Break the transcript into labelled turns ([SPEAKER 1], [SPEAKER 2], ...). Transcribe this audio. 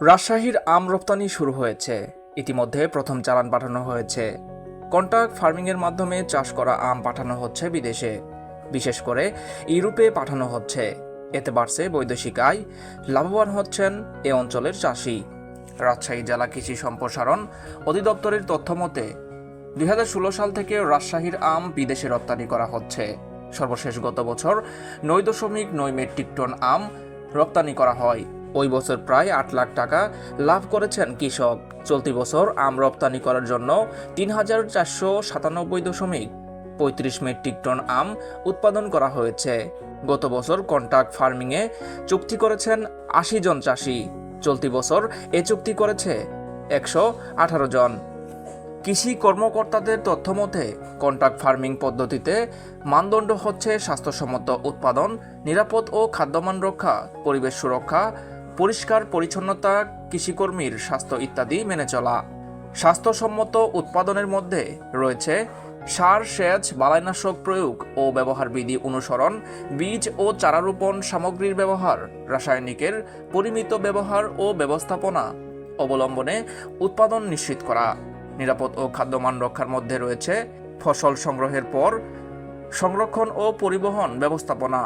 [SPEAKER 1] রাজশাহীর আম রপ্তানি শুরু হয়েছে। ইতিমধ্যে প্রথম চালান পাঠানো হয়েছে। কন্ট্রাক্ট ফার্মিংয়ের মাধ্যমে চাষ করা আম পাঠানো হচ্ছে বিদেশে। বিশেষ করে ইউরোপে পাঠানো হচ্ছে। এতে বাড়ছে বৈদেশিক আয়। লাভবান হচ্ছেন এ অঞ্চলের চাষি। রাজশাহী জেলা কৃষি সম্প্রসারণ অধিদপ্তরের তথ্য মতে, দুই হাজার ষোলো সাল থেকে রাজশাহীর আম বিদেশে রপ্তানি করা হচ্ছে। সর্বশেষ গত বছর নয় দশমিক নয় মেট্রিক টন আম রপ্তানি করা হয়। ওই বছর প্রায় আট লাখ টাকা লাভ করেছেন কৃষক। চলতি বছর আম রপ্তানি করার জন্য তিন হাজার চারশো সাতানব্বই দশমিক পঁয়ত্রিশ মেট্রিক টন আম উৎপাদন করা হয়েছে। গত বছর কন্ট্রাক্ট ফার্মিংয়ে চুক্তি করেছেন আশি জন চাষি। চলতি বছর এ চুক্তি করেছে একশো আঠারো জন। কৃষি কর্মকর্তাদের তথ্য মতে কন্ট্রাক্ট ফার্মিং পদ্ধতিতে মানদণ্ড হচ্ছে স্বাস্থ্যসম্মত উৎপাদন, নিরাপদ ও খাদ্যমান রক্ষা, পরিবেশ সুরক্ষা পরিষ্কার পরিচ্ছন্নতা, কৃষিকর্মীর স্বাস্থ্য ইত্যাদি মেনে চলা। স্বাস্থ্যসম্মত উৎপাদনের মধ্যে রয়েছে সার, সেচ, বালাইনাশক প্রয়োগ ও ব্যবহার বিধি অনুসরণ, বীজ ও চারা রোপণ সামগ্রীর ব্যবহার, রাসায়নিকের পরিমিত ব্যবহার ও ব্যবস্থাপনা অবলম্বনে উৎপাদন নিশ্চিত করা। নিরাপদ ও খাদ্যমান রক্ষার মধ্যে রয়েছে ফসল সংগ্রহের পর সংরক্ষণ ও পরিবহন ব্যবস্থাপনা।